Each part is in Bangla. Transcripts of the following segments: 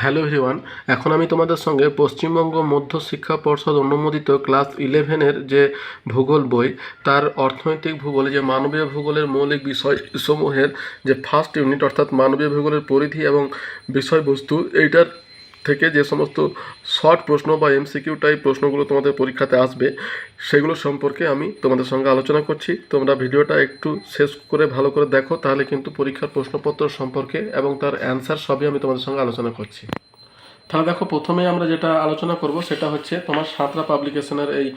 হ্যালো এভরিওয়ান, এখন আমি তোমাদের সঙ্গে পশ্চিমবঙ্গ মধ্য শিক্ষা পর্ষদ অনুমোদিত ক্লাস ইলেভেনের যে ভূগোল বই, তার অর্থনৈতিক ভূগোলে যে মানবীয় ভূগোলের মৌলিক বিষয়সমূহের যে ফার্স্ট ইউনিট অর্থাৎ মানবীয় ভূগোলের পরিধি এবং বিষয়বস্তু, এইটার থেকে যে সমস্ত শর্ট প্রশ্ন বা এমসিকিউ টাইপ প্রশ্নগুলো তোমাদের পরীক্ষাতে আসবে, সেগুলো সম্পর্কে আমি তোমাদের সঙ্গে আলোচনা করছি। তোমরা ভিডিওটা একটু শেষ করে ভালো করে দেখো, তাহলে কিন্তু পরীক্ষার প্রশ্নপত্র সম্পর্কে এবং তার অ্যান্সার সবই আমি তোমাদের সঙ্গে আলোচনা করছি। তাহলে দেখো প্রথমে আমরা যেটা আলোচনা করব সেটা হচ্ছে তোমার সাঁতরা পাবলিকেশনের এই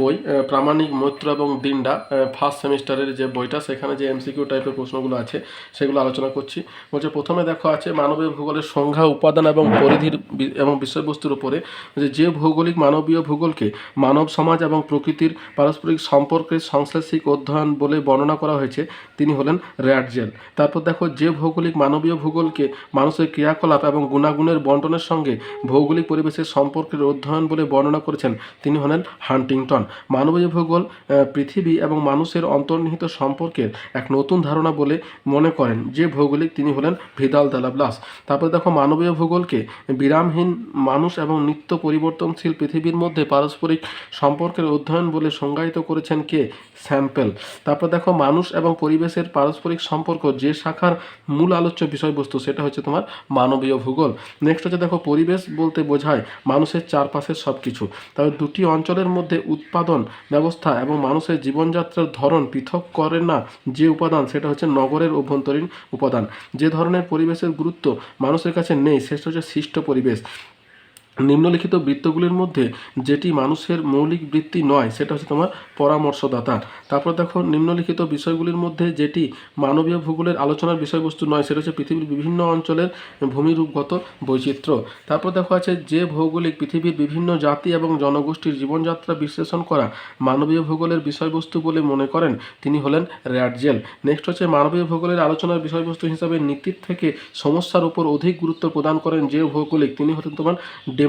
বই প্রামাণিক মৈত্র এবং দিনডা ফার্স্ট সেমিস্টারের যে বইটা, সেখানে যে এমসিকিউ টাইপের প্রশ্নগুলো আছে, সেগুলো আলোচনা করছি। বলছে, প্রথমে দেখো আছে মানবীয় ভূগোলের সংখ্যা উপাদান এবং পরিধির এবং বিষয়বস্তুর উপরে, যে যে ভৌগোলিক মানবীয় ভূগোলকে মানব সমাজ এবং প্রকৃতির পারস্পরিক সম্পর্কের সংশ্লেষিক অধ্যয়ন বলে বর্ণনা করা হয়েছে, তিনি হলেন র্যাডজেল। তারপর দেখো, যে ভৌগোলিক মানবীয় ভূগোলকে মানুষের ক্রিয়াকলাপ এবং গুণাগুণের বন্টনের সঙ্গে ভৌগোলিক পরিবেশের সম্পর্কের অধ্যয়ন বলে বর্ণনা করেছেন। তিনি হলেন হান্টিংটন। মানবীয় ভূগোল পৃথিবী এবং মানুষের অন্তর্নিহিত সম্পর্কের এক নতুন ধারণা বলে মনে করেন, যে ভৌগোলিক তিনি হলেন ভিদাল দালাব্লাস। তারপর দেখো মানবীয় ভূগোলকে বিরামহীন মানুষ এবং নিত্য পরিবর্তনশীল পৃথিবীর মধ্যে পারস্পরিক সম্পর্কের অধ্যয়ন বলে সংজ্ঞায়িত করেছেন কে? স্যাম্পেল। তারপর দেখো, মানুষ এবং পরিবেশের পারস্পরিক সম্পর্ক যে শাখার মূল আলোচ্য বিষয়বস্তু, সেটা হচ্ছে তোমার মানবীয় ভূগোল। নেক্সট হচ্ছে দেখো, পরিবেশ বলতে বোঝায় মানুষের চারপাশের সব কিছু তবে দুটি অঞ্চলের মধ্যে উৎপাদন ব্যবস্থা এবং মানুষের জীবনযাত্রার ধরন পৃথক করে না যে উপাদান, সেটা হচ্ছে নগরের অভ্যন্তরীণ উপাদান। যে ধরনের পরিবেশের গুরুত্ব মানুষের কাছে নেই সেটা হচ্ছে সৃষ্ট পরিবেশ। নিম্নলিখিত বৃত্তগুলির মধ্যে যেটি মানুষের মৌলিক বৃত্তি নয়, সেটা হচ্ছে তোমার পরামর্শদাতা তারপর দেখো, নিম্নলিখিত বিষয়গুলির মধ্যে যেটি মানবীয় ভূগোলের আলোচনার বিষয়বস্তু নয়, সেটা হচ্ছে পৃথিবীর বিভিন্ন অঞ্চলের ভূমিরূপগত বৈচিত্র্য। তারপর দেখো আছে যে ভৌগোলিক পৃথিবীর বিভিন্ন জাতি এবং জনগোষ্ঠীর জীবনযাত্রা বিশ্লেষণ করা মানবীয় ভূগোলের বিষয়বস্তু বলে মনে করেন, তিনি হলেন র্যাডজেল। নেক্সট হচ্ছে, মানবীয় ভূগোলের আলোচনার বিষয়বস্তু হিসাবে নীতির থেকে সমস্যার উপর অধিক গুরুত্ব প্রদান করেন যে ভৌগোলিক, তিনি হলেন তোমার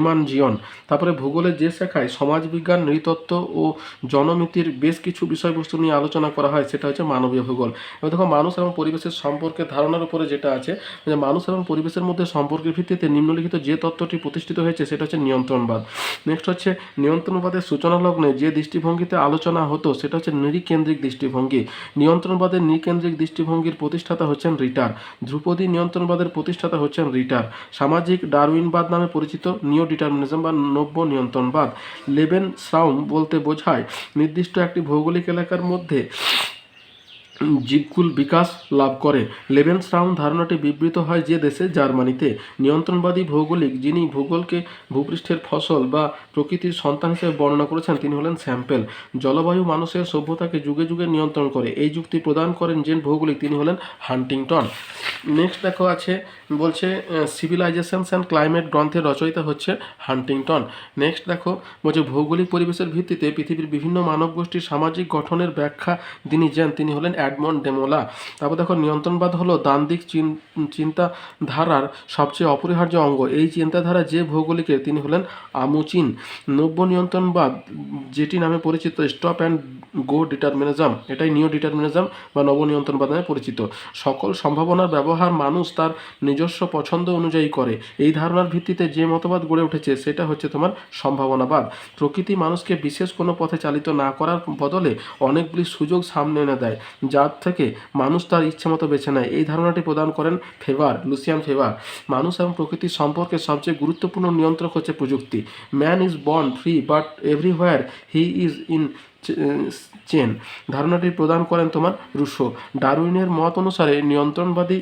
ডেমানজিয়ন তারপরে ভূগোলের যে শাখায় সমাজবিজ্ঞান, নৃতত্ত্ব ও জনমিতির বেশ কিছু বিষয়বস্তু নিয়ে আলোচনা করা হয়, সেটা হচ্ছে মানবীয় ভূগোল। এবার দেখো, মানুষ এবং পরিবেশের সম্পর্কে ধারণার উপরে যেটা আছে, যে মানুষ এবং পরিবেশের মধ্যে সম্পর্কের ভিত্তিতে নিম্নলিখিত যে তত্ত্বটি প্রতিষ্ঠিত হয়েছে, সেটা হচ্ছে নিয়ন্ত্রণবাদ। নেক্সট হচ্ছে, নিয়ন্ত্রণবাদের সূচনা লগ্নে যে দৃষ্টিভঙ্গিতে আলোচনা হতো, সেটা হচ্ছে নৃকেন্দ্রিক দৃষ্টিভঙ্গি। নিয়ন্ত্রণবাদের নৃকেন্দ্রিক দৃষ্টিভঙ্গির প্রতিষ্ঠাতা হচ্ছেন রিটার। ধ্রুপদী নিয়ন্ত্রণবাদের প্রতিষ্ঠাতা হচ্ছেন রিটার। সামাজিক ডারউইনবাদ নামে পরিচিত নিও ডিটারমিনিজম বা নব্য নিয়ন্ত্রণবাদ লেবেন শ্রাউম বলতে বোঝায় নির্দিষ্ট একটি ভৌগোলিক এলাকার মধ্যে জীবকুল বিকাশ লাভ করে। লেবেনস্রাউন ধারণাটি বিবৃত হয় যে দেশে জার্মানিতে নিয়ন্ত্রণবাদী ভৌগোলিক, যিনি ভূগোলকে ভূপৃষ্ঠের ফসল বা প্রকৃতির সন্তান হিসেবে বর্ণনা করেছেন তিনি হলেন স্যাম্পেল। জলবায়ু মানুষের সভ্যতাকে যুগে যুগে নিয়ন্ত্রণ করে। এই যুক্তি প্রদান করেন যে ভৌগোলিক, তিনি হলেন হান্টিংটন। নেক্সট দেখো আছে, বলছে সিভিলাইজেশনস অ্যান্ড ক্লাইমেট গ্রন্থের রচয়িতা হচ্ছে হান্টিংটন। নেক্সট দেখো বলছে, ভৌগোলিক পরিবেশের ভিত্তিতে পৃথিবীর বিভিন্ন মানব গোষ্ঠীর সামাজিক গঠনের ব্যাখ্যা যিনি যান তিনি হলেন অ্যাডমন্ড ডেমোলা। তারপর দেখো, নিয়ন্ত্রণবাদ হলো দ্বান্দ্বিক চিন- চিন্তাধারার সবচেয়ে অপরিহার্য অঙ্গ। এই চিন্তাধারা যে ভৌগোলিকের, তিনি হলেন আমুচিন। নব্য নিয়ন্ত্রণবাদ যেটি নামে পরিচিত স্টপ অ্যান্ড গো ডিটারমিনিজম এটাই নিও ডিটারমিনিজম বা নব নিয়ন্ত্রণবাদ নামে পরিচিত। সকল সম্ভাবনার ব্যবহার মানুষ তার নিজস্ব পছন্দ অনুযায়ী করে। এই ধারণার ভিত্তিতে যে মতবাদ গড়ে উঠেছে, সেটা হচ্ছে তোমার সম্ভাবনাবাদ। প্রকৃতি মানুষকে বিশেষ কোনো পথে চালিত না করার বদলে অনেকগুলি সুযোগ সামনে এনে দেয়, যার থেকে মানুষ তার ইচ্ছে মতো বেছে নেয়। এই ধারণাটি প্রদান করেন ফেভার, লুসিয়ান ফেভার। মানুষ এবং প্রকৃতির সম্পর্কে সবচেয়ে গুরুত্বপূর্ণ নিয়ন্ত্রক হচ্ছে প্রযুক্তি। Man is born free but everywhere he is in chain ধারণাটি প্রদান করেন তোমার রুশো। ডারউইনের মত অনুসারে নিয়ন্ত্রণবাদী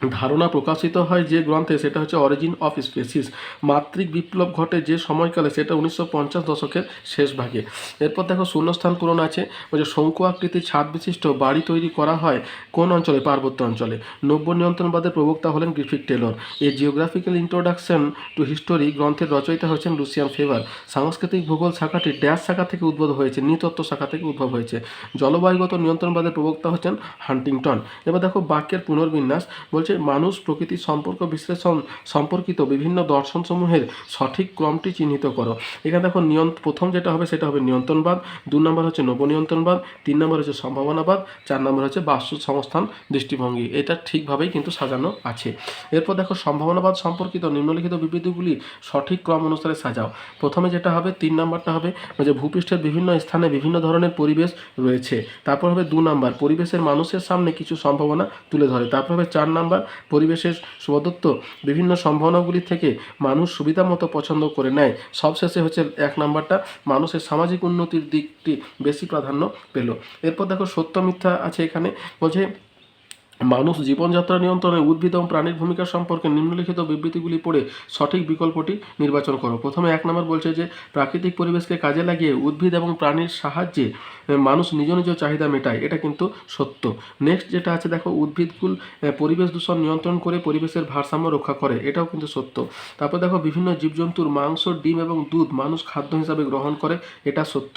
ধারণা প্রকাশিত হয় যে গ্রন্থে সেটা হচ্ছে অরিজিন অফ স্পেসিস। মাতৃক বিপ্লব ঘটে যে সময়কালে, সেটা উনিশশো পঞ্চাশ দশকের শেষ ভাগে। এরপর দেখো শূন্যস্থান পূরণ আছে। যে শঙ্কু আকৃতির ছাদ বিশিষ্ট বাড়ি তৈরি করা হয় কোন অঞ্চলে? পার্বত্য অঞ্চলে। নব্য নিয়ন্ত্রণবাদের প্রবক্তা হলেন Griffith Taylor. A geographical introduction to history গ্রন্থের রচয়িতা হচ্ছেন লুসিয়ান ফেভার। সাংস্কৃতিক ভূগোল শাখাটি ড্যাশ শাখা থেকে উদ্ভব হয়েছে, নৃতত্ত্ব শাখা থেকে উদ্ভব হয়েছে। জলবায়ুগত নিয়ন্ত্রণবাদের প্রবক্তা হচ্ছেন হান্টিংটন। এবার দেখো বাক্যের পুনর্বিন্যাস। বলছে বলছে মানুষ প্রকৃতির সম্পর্ক বিশ্লেষণ সম্পর্কিত বিভিন্ন দর্শনসমূহের সঠিক ক্রমটি চিহ্নিত করো। এখানে দেখো নিয়ন্ত প্রথম যেটা হবে সেটা হবে নিয়ন্ত্রণবাদ দু নম্বর হচ্ছে নবনিয়ন্ত্রণবাদ, তিন নম্বর হচ্ছে সম্ভাবনাবাদ, চার নম্বর হচ্ছে বাস্তু সংস্থান দৃষ্টিভঙ্গি। এটা ঠিকভাবেই কিন্তু সাজানো আছে। এরপর দেখো সম্ভাবনাবাদ সম্পর্কিত নিম্নলিখিত বিবৃতিগুলি সঠিক ক্রম অনুসারে সাজাও। প্রথমে যেটা হবে, তিন নম্বরটা হবে যে ভূপৃষ্ঠের বিভিন্ন স্থানে বিভিন্ন ধরনের পরিবেশ রয়েছে। তারপর হবে দু নাম্বার, পরিবেশের মানুষের সামনে কিছু সম্ভাবনা তুলে ধরে। তারপর হবে চার নাম্বার পরিবেশের প্রদত্ত বিভিন্ন সম্ভাবনাগুলি থেকে মানুষ সুবিধা মতো পছন্দ করে নেয়। সবশেষে হচ্ছে এক নাম্বারটা, মানুষের সামাজিক উন্নতির দিকটি বেশি প্রাধান্য পেল। এরপর দেখো সত্য মিথ্যা আছে এখানে। বলছে, মানুষ জীবনযাত্রা নিয়ন্ত্রণে উদ্ভিদ এবং প্রাণীর ভূমিকা সম্পর্কে নিম্নলিখিত বিবৃতিগুলি পড়ে সঠিক বিকল্পটি নির্বাচন করো। প্রথমে এক নম্বর বলছে যে, প্রাকৃতিক পরিবেশকে কাজে লাগিয়ে উদ্ভিদ এবং প্রাণীর সাহায্যে মানুষ নিজ নিজ চাহিদা মেটায়, এটা কিন্তু সত্য। নেক্সট যেটা আছে, দেখো, উদ্ভিদকুল পরিবেশ দূষণ নিয়ন্ত্রণ করে পরিবেশের ভারসাম্য রক্ষা করে, এটাও কিন্তু সত্য। তারপর দেখো, বিভিন্ন জীবজন্তুর মাংস, ডিম এবং দুধ মানুষ খাদ্য হিসাবে গ্রহণ করে, এটা সত্য।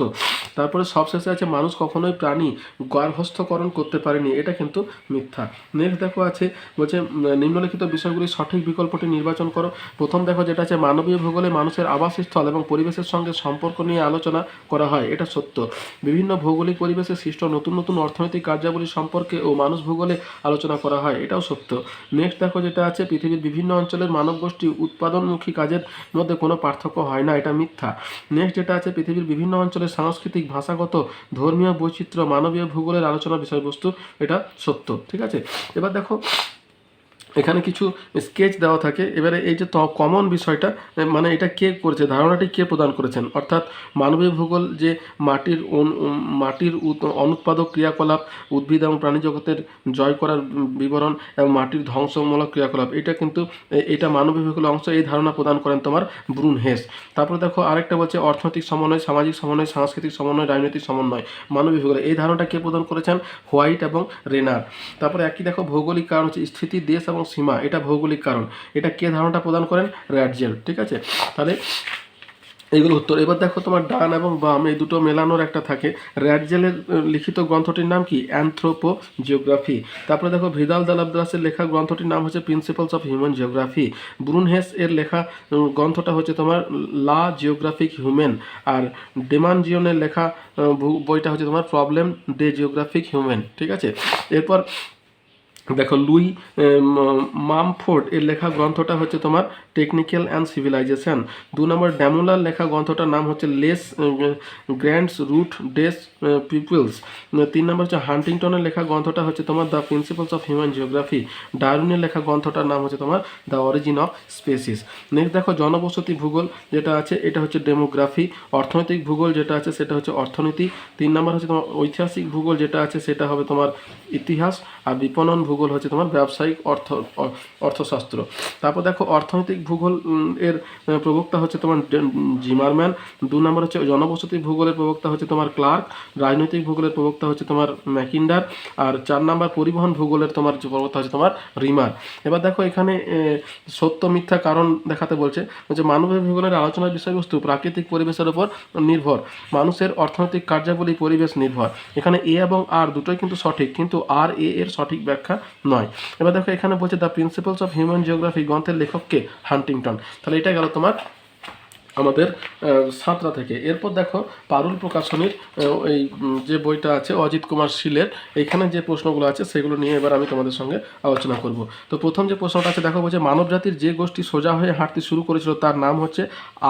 তারপরে সবশেষে আছে, মানুষ কখনোই প্রাণী গর্ভস্থকরণ করতে পারেনি, এটা কিন্তু মিথ্যা। নেক্সট দেখো আছে, বলছে নিম্নলিখিত বিষয়গুলি সঠিক বিকল্পটি নির্বাচন করো। প্রথম দেখো, যেটা আছে, মানবীয় ভূগোলে মানুষের আবাসস্থল এবং পরিবেশের সঙ্গে সম্পর্ক নিয়ে আলোচনা করা হয়, এটা সত্য। বিভিন্ন ভৌগোলিক পরিবেশে সৃষ্ট নতুন নতুন অর্থনৈতিক কার্যাবলী সম্পর্কে ও মানুষ ভূগোলে আলোচনা করা হয়, এটাও সত্য। নেক্সট দেখো যেটা আছে, পৃথিবীর বিভিন্ন অঞ্চলের মানব গোষ্ঠী উৎপাদনমুখী কাজের মধ্যে কোনো পার্থক্য হয় না, এটা মিথ্যা। নেক্সট যেটা আছে, পৃথিবীর বিভিন্ন অঞ্চলের সাংস্কৃতিক, ভাষাগত, ধর্মীয় বৈচিত্র্য, মানবীয় ভূগোলের আলোচনা বিষয়বস্তু, এটা সত্য। ঠিক আছে? এবার দেখো এখানে কিছু স্কেচ দেওয়া থাকে। এবারে এই যে কমন বিষয়টা মানে এটা কে করেছে? ধারণাটি কে প্রদান করেছেন? অর্থাৎ মানবীয় ভূগোল যে মাটির মাটির অনুৎপাদক ক্রিয়াকলাপ, উদ্ভিদ এবং প্রাণী জগতের জয় করার বিবরণ এবং মাটির ধ্বংসমূলক ক্রিয়াকলাপ, এটা কিন্তু এটা মানবীয় ভূগোলের অংশ, এই ধারণা প্রদান করেন তোমার ব্রুন হেস তারপরে দেখো, আরেকটা বলছে অর্থনৈতিক সমন্বয়, সামাজিক সমন্বয়, সাংস্কৃতিক সমন্বয়, রাজনৈতিক সমন্বয়, মানবীয় ভূগোল, এই ধারণাটা কে প্রদান করেছেন? হোয়াইট এবং রেনার। তারপরে একই দেখো, ভৌগোলিক কারণ হচ্ছে স্থিতি, দেশ এবং সীমা, এটা ভৌগোলিক কারণ। এটা কে ধারণাটা প্রদান করেন? র্যাডজেল ঠিক আছে? তাহলে এইগুলো উত্তর। এবার দেখো তোমার ডান এবং বাম, এই দুটো মেলানোর একটা থাকে। র্যাডজেলের লিখিত গ্রন্থটির নাম কি? অ্যান্থ্রোপো জিওগ্রাফি তারপরে দেখো ভিদাল দালাবদাসের লেখা গ্রন্থটির নাম হচ্ছে principles of human geography Brunhes এর লেখা গ্রন্থটা হচ্ছে তোমার লা জিওগ্রাফিক হিউম্যান। আর ডেমানজিয়নের লেখা বইটা হচ্ছে তোমার প্রবলেম ডে জিওগ্রাফিক হিউম্যান, ঠিক আছে? এরপর দেখো, লুই মামফোর্ড, এর লেখা গ্রন্থটা হচ্ছে তোমার টেকনিক্যাল অ্যান্ড সিভিলাইজেশন। দু নম্বর ড্যামুলার লেখা গ্রন্থটার নাম হচ্ছে Les Grandes Routes des Peuples. তিন নম্বর হচ্ছে হান্টিংটনের লেখা গ্রন্থটা হচ্ছে তোমার the principles of human geography. ডারউইনের লেখা গ্রন্থটার নাম হচ্ছে তোমার the origin of species. Next দেখো, জনবসতি ভূগোল যেটা আছে, এটা হচ্ছে ডেমোগ্রাফি। অর্থনৈতিক ভূগোল যেটা আছে, সেটা হচ্ছে অর্থনীতি। তিন নম্বর হচ্ছে তোমার ঐতিহাসিক ভূগোল যেটা আছে, সেটা হবে তোমার ইতিহাস আর বিপণন ভূগোল। হচ্ছে তোমার ব্যবসায়িক অর্থ, অর্থশাস্ত্র। তারপর দেখো, অর্থনৈতিক ভূগোল এর প্রবক্তা হচ্ছে তোমার জিমারম্যান। দু নম্বর হচ্ছে জনবসতি ভূগোলের প্রবক্তা হচ্ছে তোমার ক্লার্ক। রাজনৈতিক ভূগোলের প্রবক্তা হচ্ছে তোমার ম্যাকিন্ডার। আর চার নম্বর পরিবহন ভূগোলের তোমার প্রবক্তা হচ্ছে তোমার রিমার। এবার দেখো, এখানে সত্য, মিথ্যা কারণ দেখাতে বলছে যে মানবীয় ভূগোলের আলোচনার বিষয়বস্তু প্রাকৃতিক পরিবেশের উপর নির্ভর। মানুষের অর্থনৈতিক কার্যাবলী পরিবেশ নির্ভর। এখানে এ এবং আর দুটোই কিন্তু সঠিক, কিন্তু আর, এ, এর সঠিক ব্যাখ্যা নয়। এবার দেখো এখানে বলছে the principles of human geography গ্রন্থের লেখককে হান্টিংটন। তাহলে এটা গেল তোমার আমাদের সাঁতরা থেকে। এরপর দেখো, পারুল প্রকাশনীর এই যে বইটা আছে, অজিত কুমার শীলের এখানে যে প্রশ্নগুলো আছে, সেগুলো নিয়ে এবার আমি তোমাদের সঙ্গে আলোচনা করব। তো প্রথম যে প্রশ্নটা আছে, দেখো, বলছে মানব জাতির যে গোষ্ঠী সোজা হয়ে হাঁটতে শুরু করেছিল, তার নাম হচ্ছে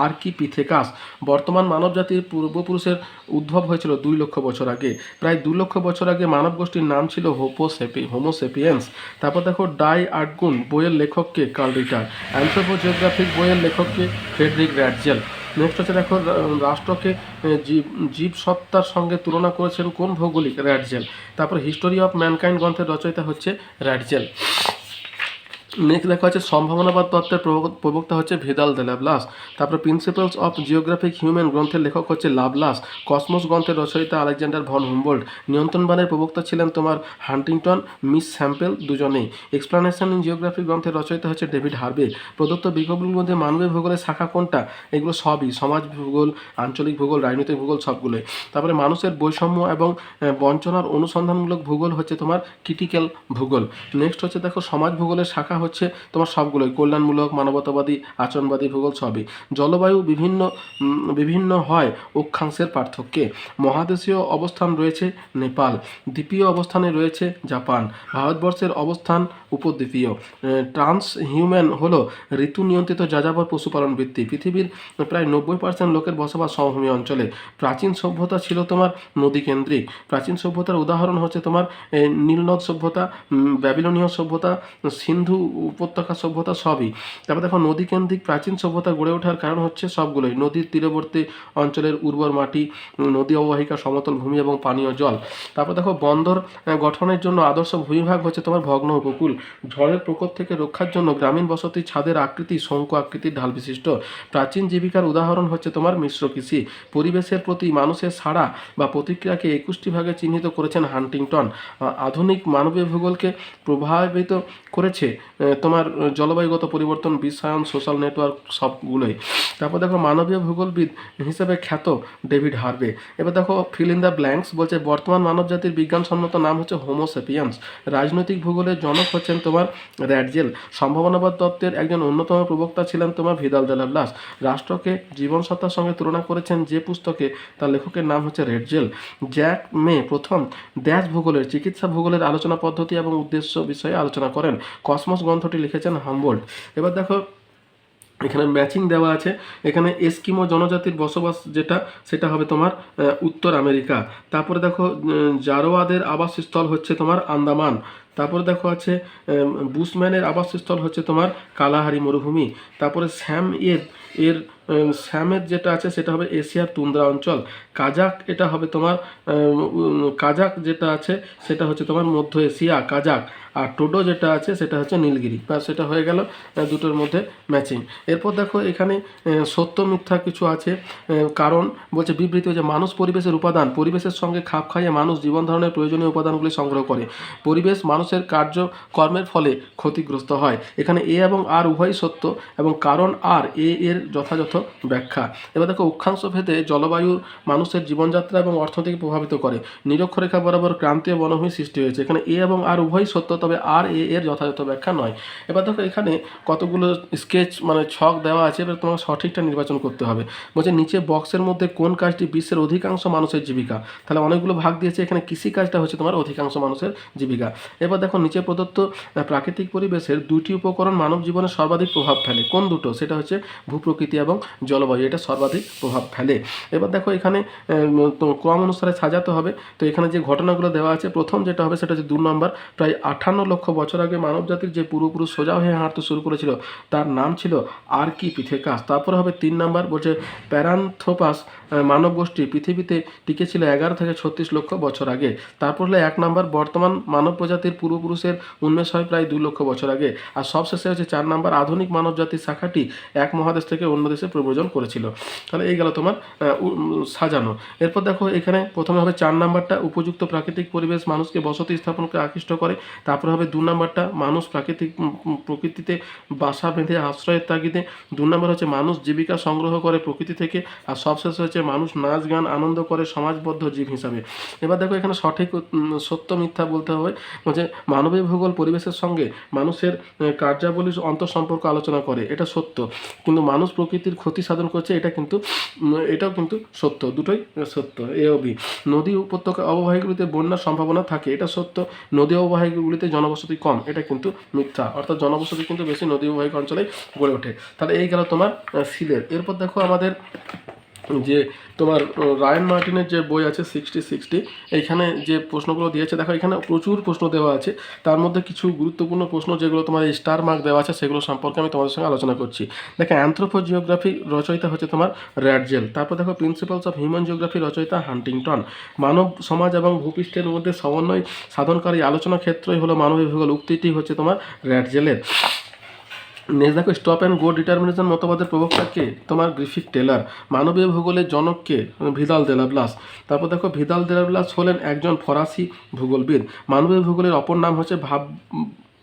আর কি পিথেকাস। বর্তমান মানব জাতির পূর্বপুরুষের উদ্ভব হয়েছিল দুই লক্ষ বছর আগে। প্রায় দু লক্ষ বছর আগে মানব গোষ্ঠীর নাম ছিল হোপোসেপি হোমোসেপিয়েন্স তারপর দেখো, ডাই আটগুন বইয়ের লেখককে কার্ল রিটার। অ্যান্থ্রোপোজিওগ্রাফিক বইয়ের লেখককে ফ্রেডরিক র্যাডজেল নেক্সট হচ্ছে দেখো রাষ্ট্রকে জীব জীব জীবসত্তার সঙ্গে তুলনা করেছেন কোন ভৌগোলিক র্যাডজেল তারপর হিস্টোরি অফ ম্যানকাইন্ড গ্রন্থের রচয়িতা হচ্ছে র্যাডজেল নেক্সট দেখা হচ্ছে সম্ভাবনাবাদ তত্ত্বের প্রবক্তা হচ্ছে ভেদাল দে লাভলাস তারপরে প্রিন্সিপালস অফ জিওগ্রাফিক হিউম্যান গ্রন্থের লেখক হচ্ছে লাভলাস কসমোস গ্রন্থের রচয়িতা আলেকজান্ডার ভন হুমবোল্ড। নিয়ন্ত্রণবানের প্রবক্তা ছিলেন তোমার হান্টিংটন, মিস স্যাম্পেল দুজনেই। এক্সপ্লানেশন ইন জিওগ্রাফি গ্রন্থের রচয়িতা হচ্ছে ডেভিড হার্বে। প্রদত্ত বিজ্ঞাপনগুলোর মধ্যে মানবীয় ভূগোলের শাখা কোনটা? এগুলো সবই সমাজ ভূগোল, আঞ্চলিক ভূগোল, রাজনৈতিক ভূগোল সবগুলোই। তারপরে মানুষের বৈষম্য এবং বঞ্চনার অনুসন্ধানমূলক ভূগোল হচ্ছে তোমার ক্রিটিক্যাল ভূগোল। নেক্সট হচ্ছে দেখো সমাজ ভূগোলের শাখা হচ্ছে তোমার সবগুলোই, কল্যাণমূলক, মানবতাবাদী, আচরণবাদী, ভূগোল সবই। জলবায়ু বিভিন্ন বিভিন্ন হয় অক্ষাংশের পার্থক্যে। মহাদেশীয় অবস্থান রয়েছে নেপাল, দ্বীপীয় অবস্থানে রয়েছে জাপান। ভারতবর্ষের অবস্থান উপদ্বীপীয়। ট্রান্স হিউম্যান হলো ঋতু নিয়ন্ত্রিত যাযাবর পশুপালন বৃত্তি। পৃথিবীর প্রায় নব্বই পার্সেন্ট লোকের বসবাস সমভূমি অঞ্চলে। প্রাচীন সভ্যতা ছিল তোমার নদী কেন্দ্রিক প্রাচীন সভ্যতার উদাহরণ হচ্ছে তোমার নীলনদ সভ্যতা ব্যাবিলনীয় সভ্যতা, সিন্ধু উপত্যকা সভ্যতা সবই। তারপর দেখো নদী কেন্দ্রিক প্রাচীন সভ্যতা গড়ে ওঠার কারণ হচ্ছে সবগুলোই। নদীর তীরবর্তী অঞ্চলের উর্বর মাটি নদী অববাহিকা, সমতল ভূমি এবং পানীয় জল। তারপর দেখো, বন্দর গঠনের জন্য আদর্শ ভূমিভাগ হচ্ছে তোমার ভগ্ন উপকূল। ঝড়ের প্রকোপ থেকে রক্ষার জন্য গ্রামীণ বসতি, ছাদের আকৃতি শঙ্কু আকৃতির ঢাল বিশিষ্ট। প্রাচীন জীবিকার উদাহরণ হচ্ছে তোমার মিশ্র কৃষি। পরিবেশের প্রতি মানুষের সাড়া বা প্রতিক্রিয়াকে একুশটি ভাগে চিহ্নিত করেছেন হান্টিংটন। আধুনিক মানবীয় ভূগোলকে প্রভাবিত করেছে তোমার জলবায়ুগত পরিবর্তন, বিশ্বায়ন সোশ্যাল নেটওয়ার্ক সবগুলোই। তারপর দেখো মানবীয় ভূগোলবিদ হিসেবে খ্যাত ডেভিড হার্বে এবার দেখো ফিল ইন দ্য ব্ল্যাঙ্কস বলছে, বর্তমান মানবজাতির বিজ্ঞানসম্মত নাম হচ্ছে হোমোসেপিয়ান্স রাজনৈতিক ভূগোলের জনক হচ্ছেন তোমার র্যাডজেল সম্ভাবনাবাদ তত্ত্বের একজন অন্যতম প্রবক্তা ছিলেন তোমার ভিদাল দেলাব্লাস রাষ্ট্রকে জীবনসত্তার সঙ্গে তুলনা করেছেন যে পুস্তকে তার লেখকের নাম হচ্ছে রেডজেল। জ্যাক মে প্রথম ড্যাশ ভূগোলের চিকিৎসা ভূগোলের আলোচনা পদ্ধতি এবং উদ্দেশ্য বিষয়ে আলোচনা করেন। কসমস গ্রন্থটি লিখেছেন হামবোল্ড এবার দেখো, এখানে ম্যাচিং দেওয়া আছে। এখানে এস্কিমো জনজাতির বসবাস যেটা, সেটা হবে তোমার উত্তর আমেরিকা। তারপরে দেখো জারোয়াদের আবাসস্থল হচ্ছে তোমার আন্দামান। তারপরে দেখো আছে বুসম্যানের আবাসস্থল হচ্ছে তোমার কালাহারি মরুভূমি। তারপরে স্যাম এর এর স্যামের যেটা আছে সেটা হবে এশিয়ার তুন্দ্রা অঞ্চল। কাজাক, এটা হবে তোমার কাজাক যেটা আছে সেটা হচ্ছে তোমার মধ্য এশিয়া, কাজাক। আর টোডো যেটা আছে সেটা হচ্ছে নীলগিরি। বা সেটা হয়ে গেল দুটোর মধ্যে ম্যাচিং এরপর দেখো এখানে সত্য, মিথ্যা কিছু আছে কারণ বলছে বিবৃতি যে মানুষ পরিবেশের উপাদান, পরিবেশের সঙ্গে খাপ খাইয়ে মানুষ জীবন ধারণের প্রয়োজনীয় উপাদানগুলি সংগ্রহ করে। পরিবেশ মানুষের কার্য কর্মের ফলে ক্ষতিগ্রস্ত হয়। এখানে এ এবং আর উভয়ই সত্য এবং কারণ আর এ এর যথাযথ ব্যাখ্যা। এবার দেখো অক্ষাংশ ভেদে জলবায়ু, মানুষের জীবনযাত্রা এবং অর্থনীতিকে প্রভাবিত করে। নিরক্ষরেখা বরাবর ক্রান্তীয় বনভূমি সৃষ্টি হয়েছে। এখানে এ এবং আর উভয়ই সত্য, তবে আর এ এর যথাযথ ব্যাখ্যা নয়। এবার দেখো, এখানে কতগুলো স্কেচ মানে ছক দেওয়া আছে, এবার তোমার সঠিকটা নির্বাচন করতে হবে। বলছে, নিচে বক্সের মধ্যে কোন কাজটি বিশ্বের অধিকাংশ মানুষের জীবিকা? তাহলে অনেকগুলো ভাগ দিয়েছে, এখানে কৃষিকাজটা হচ্ছে তোমার অধিকাংশ মানুষের জীবিকা। এবার দেখো, নিচে প্রদত্ত প্রাকৃতিক পরিবেশের দুটি উপকরণ মানব জীবনে সর্বাধিক প্রভাব ফেলে। কোন দুটো? সেটা হচ্ছে ভূপ্রকৃতি এবং জলবায়ু, এটা সর্বাধিক প্রভাব ফেলে। এবার দেখো এখানে ক্রম অনুসারে সাজাতে হবে। তো এখানে যে ঘটনাগুলো দেওয়া আছে, প্রথম যেটা হবে সেটা হচ্ছে দু নম্বর, প্রায় আঠান্ন লক্ষ বছর আগে মানবজাতির যে পূর্বপুরুষ সোজা হয়ে হাঁটতে শুরু করেছিল, তার নাম ছিল আর কি পিথেকাস। তারপর হবে তিন নম্বর, বলছে প্যারান্থোপাস মানব গোষ্ঠী পৃথিবীতে টিকে ছিল এগারো থেকে ছত্রিশ লক্ষ বছর আগে। তারপর হলো এক নম্বর, বর্তমান মানব প্রজাতির পূর্বপুরুষের উন্মেষ হয় প্রায় দুই লক্ষ বছর আগে। আর সবশেষে হচ্ছে চার নম্বর, আধুনিক মানব জাতির শাখাটি এক মহাদেশ থেকে অন্য দেশে প্রব্রজন করেছিল। তাহলে এই গেল তোমার সাজানো। এরপর দেখো এখানে প্রথমে হবে চার নাম্বারটা, উপযুক্ত প্রাকৃতিক পরিবেশ মানুষকে বসতি স্থাপনকে আকৃষ্ট করে। তারপর হবে দু নাম্বারটা, মানুষ প্রাকৃতিক প্রকৃতিতে বাসা বেঁধে আশ্রয়ের তাগিদে। দু নম্বর হচ্ছে মানুষ জীবিকা সংগ্রহ করে প্রকৃতি থেকে, আর সবশেষে হচ্ছে মানুষ নাচ গান আনন্দ করে সমাজবদ্ধ জীব হিসাবে। এবার দেখো এখানে সঠিক সত্য মিথ্যা বলতে হবে, যে মানবীয় ভূগোল পরিবেশের সঙ্গে মানুষের কার্যাবলীর অন্তঃসম্পর্ক আলোচনা করে, এটা সত্য। কিন্তু মানুষ প্রকৃতির ক্ষতি সাধন করছে, এটা কিন্তু এটাও কিন্তু সত্য, দুটোই সত্য, এ অবি নদী উপত্যকা অববাহিকগুলিতে বন্যার সম্ভাবনা থাকে, এটা সত্য, নদী অববাহিকগুলিতে জনবসতি কম, এটা কিন্তু মিথ্যা, অর্থাৎ জনবসতি কিন্তু বেশি নদী অববাহিক অঞ্চলেই গড়ে ওঠে। তাহলে এই গেল তোমার সিলেট। এরপর দেখো আমাদের যে তোমার রায়ন মার্টিনের যে বই আছে সিক্সটি সিক্সটি, এইখানে যে প্রশ্নগুলো দিয়েছে, দেখো এখানে প্রচুর প্রশ্ন দেওয়া আছে। তার মধ্যে কিছু গুরুত্বপূর্ণ প্রশ্ন যেগুলো তোমার স্টার মার্ক দেওয়া আছে, সেগুলো সম্পর্কে আমি তোমাদের সঙ্গে আলোচনা করছি। দেখো, অ্যান্থ্রোপোজিওগ্রাফি রচয়িতা হচ্ছে তোমার র্যাডজেল। তারপর দেখো, প্রিন্সিপালস অফ হিউম্যান জিওগ্রাফি রচয়িতা হান্টিংটন। মানব, সমাজ এবং ভূপৃষ্ঠের মধ্যে সমন্বয় সাধনকারী আলোচনা ক্ষেত্রই হলো মানবী ভূগোল উক্তিটি হচ্ছে তোমার র্যাডজেলের। নেক্সট দেখো স্টপ অ্যান্ড গো ডিটারমিনেশন মতবাদের প্রবক্তা কে? তোমার গ্রিফিক টেলার। মানবীয় ভূগোলের জনককে ভিদাল দেলাবলাস। তারপর দেখো, ভিদাল দেলাবলাস হলেন একজন ফরাসি ভূগোলবিদ। মানবীয় ভূগোলের অপর নাম হচ্ছে ভাব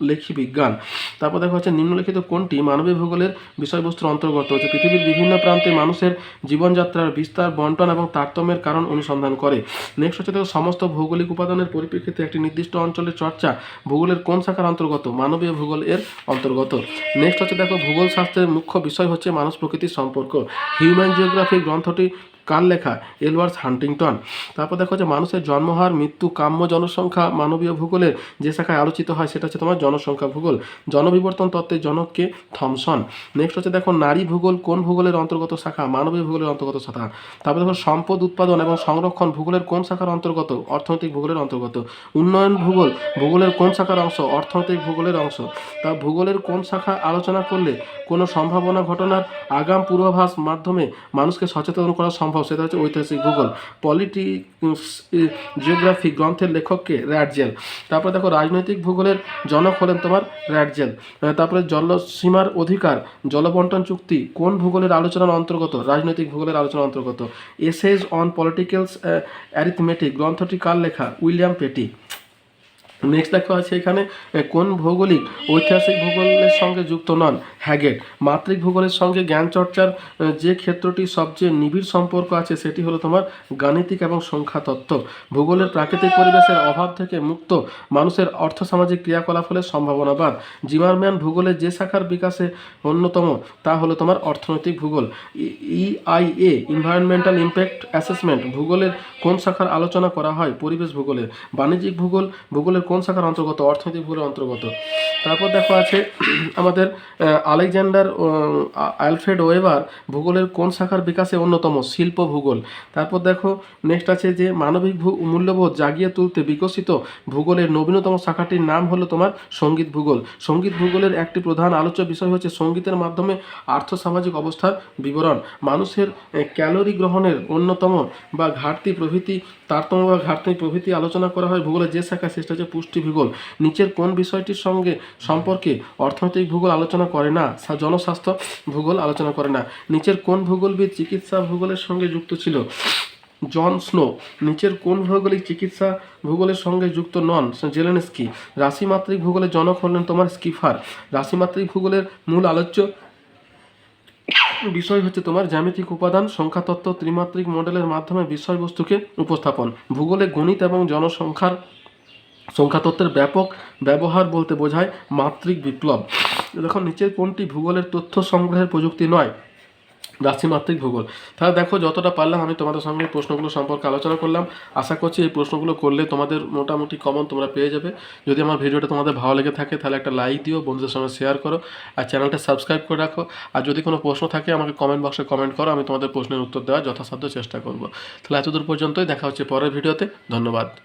লেখি বিজ্ঞান। তারপর দেখা হচ্ছে নিম্নলিখিত কোনটি মানবীয় ভূগোলের বিষয়বস্তুর অন্তর্গত? হচ্ছে পৃথিবীর বিভিন্ন প্রান্তে মানুষের জীবনযাত্রার বিস্তার, বন্টন এবং তারতম্যের কারণ অনুসন্ধান করে। নেক্সট হচ্ছে সমস্ত ভৌগোলিক উপাদানের পরিপ্রেক্ষিতে একটি নির্দিষ্ট অঞ্চলের চর্চা ভূগোলের কোন শাখার অন্তর্গত? মানবীয় ভূগোল এর অন্তর্গত। নেক্সট হচ্ছে দেখো, ভূগোল শাস্ত্রের মুখ্য বিষয় হচ্ছে মানুষ প্রকৃতির সম্পর্ক। হিউম্যান জিওগ্রাফি গ্রন্থটি কার লেখা? Ellsworth Huntington. তারপর দেখো যে মানুষের জন্মহার মৃত্যু, কাম্য জনসংখ্যা, মানবীয় ভূগোলের যে শাখায় আলোচিত হয় সেটা হচ্ছে তোমার জনসংখ্যা ভূগোল। জনবিবর্তন তত্ত্বের জনককে থমসন। নেক্সট হচ্ছে দেখো নারী ভূগোল কোন ভূগোলের অন্তর্গত শাখা? মানবীয় ভূগোলের অন্তর্গত শাখা। তারপর দেখো সম্পদ উৎপাদন এবং সংরক্ষণ ভূগোলের কোন শাখার অন্তর্গত? অর্থনৈতিক ভূগোলের অন্তর্গত। উন্নয়ন ভূগোল ভূগোলের কোন শাখার অংশ? অর্থনৈতিক ভূগোলের অংশ। তা ভূগোলের কোন শাখা আলোচনা করলে কোনো সম্ভাবনা ঘটনার আগাম পূর্বাভাস মাধ্যমে মানুষকে সচেতন করা সম্ভব সেটা হচ্ছে ঐতিহাসিক ভূগোল। পলিটি জিওগ্রাফি গ্রন্থের লেখককে র্যাডজেল তারপরে দেখো, রাজনৈতিক ভূগোলের জনক হলেন তোমার র্যাডজেল তারপরে জলসীমার অধিকার, জলবন্টন চুক্তি, কোন ভূগোলের আলোচনার অন্তর্গত? রাজনৈতিক ভূগোলের আলোচনার অন্তর্গত। এসেজ অন পলিটিক্যালস অ্যারিথমেটিক গ্রন্থটি কার লেখা? উইলিয়াম পেটি। নেক্সট দেখা আছে এখানে কোন ভৌগোলিক ঐতিহাসিক ভূগোলের সঙ্গে যুক্ত নন? হ্যাগেট মাতৃক ভূগোলের সঙ্গে জ্ঞান চর্চার যে ক্ষেত্রটি সবচেয়ে নিবিড় সম্পর্ক আছে, সেটি হলো তোমার গাণিতিক এবং সংখ্যা তত্ত্ব ভূগোলের প্রাকৃতিক পরিবেশের অভাব থেকে মুক্ত মানুষের অর্থ অর্থসামাজিক ক্রিয়াকলাপের সম্ভাবনাবাদ। জিমারম্যান ভূগোলের যে শাখার বিকাশে অন্যতম, তা হলো তোমার অর্থনৈতিক ভূগোল। ইআইএ ইনভায়রনমেন্টাল ইম্প্যাক্ট অ্যাসেসমেন্ট ভূগোলের কোন শাখার আলোচনা করা হয়? পরিবেশ ভূগোলের। বাণিজ্যিক ভূগোল, ভূগোলের কোন শাখার অন্তর্গত? অর্থনৈতিক ভূগোলের অন্তর্গত। তারপর দেখো আছে, আমাদের আলেকজান্ডার আলফ্রেড ওয়েবার ভূগোলের কোন শাখার বিকাশে অন্যতম? শিল্প ভূগোল। তারপর দেখো নেক্সট আছে যে, মানবিক মূল্যবোধ জাগিয়ে তুলতে বিকশিত ভূগোলের নবীনতম শাখাটির নাম হলো তোমার সংগীত ভূগোল। সংগীত ভূগোলের একটি প্রধান আলোচ্য বিষয় হচ্ছে সঙ্গীতের মাধ্যমে আর্থসামাজিক অবস্থার বিবরণ। মানুষের ক্যালোরি গ্রহণের অন্যতম বা ঘাটতি প্রভৃতি, তারতম্য বা ঘাটতি প্রভৃতি আলোচনা করা হয় ভূগোলের যে শাখা সেটা হচ্ছে পুষ্টি ভূগোল নিচের কোন বিষয়টির সঙ্গে সম্পর্কে অর্থনৈতিক ভূগোল আলোচনা করে না জনস্বাস্থ্য ভূগোল আলোচনা করে না। নিচের কোন ভূগোলবিদ চিকিৎসা ভূগোলের সঙ্গে যুক্ত ছিল? John Snow. নিচের কোন ভৌগোলিক চিকিৎসা ভূগোলের সঙ্গে যুক্ত নন? জেলেনস্কি। রাশিমাত্রিক ভূগোলের জনক হলেন তোমার স্কিফার। রাশিমাত্রিক ভূগোলের মূল আলোচ্য বিষয় হচ্ছে তোমার জ্যামিতিক উপাদান, সংখ্যাতত্ত্ব, ত্রিমাত্রিক মডেলের মাধ্যমে বিষয়বস্তুকে উপস্থাপন। ভূগোলে গণিত এবং জনসংখ্যার সংখ্যাতত্ত্বের ব্যাপক ব্যবহার বলতে বোঝায় মাত্রিক বিপ্লব। দেখো নিচের কোনটি ভূগোলের তথ্য সংগ্রহের প্রযুক্তি নয়? রাশিমাত্রিক ভূগোল। তাহলে দেখো, যতটা পারলাম আমি তোমাদের সঙ্গে প্রশ্নগুলো সম্পর্কে আলোচনা করলাম। আশা করছি এই প্রশ্নগুলো করলে তোমাদের মোটামুটি কমন তোমরা পেয়ে যাবে। যদি আমার ভিডিওটা তোমাদের ভালো লেগে থাকে, তাহলে একটা লাইক দিও, বন্ধুদের সঙ্গে শেয়ার করো, আর চ্যানেলটা সাবস্ক্রাইব করে রাখো। আর যদি কোনো প্রশ্ন থাকে, আমাকে কমেন্ট বক্সে কমেন্ট করো, আমি তোমাদের প্রশ্নের উত্তর দেওয়ার যথাসাধ্য চেষ্টা করব। তাহলে এতদূর পর্যন্তই, দেখা হচ্ছে পরের ভিডিওতে। ধন্যবাদ।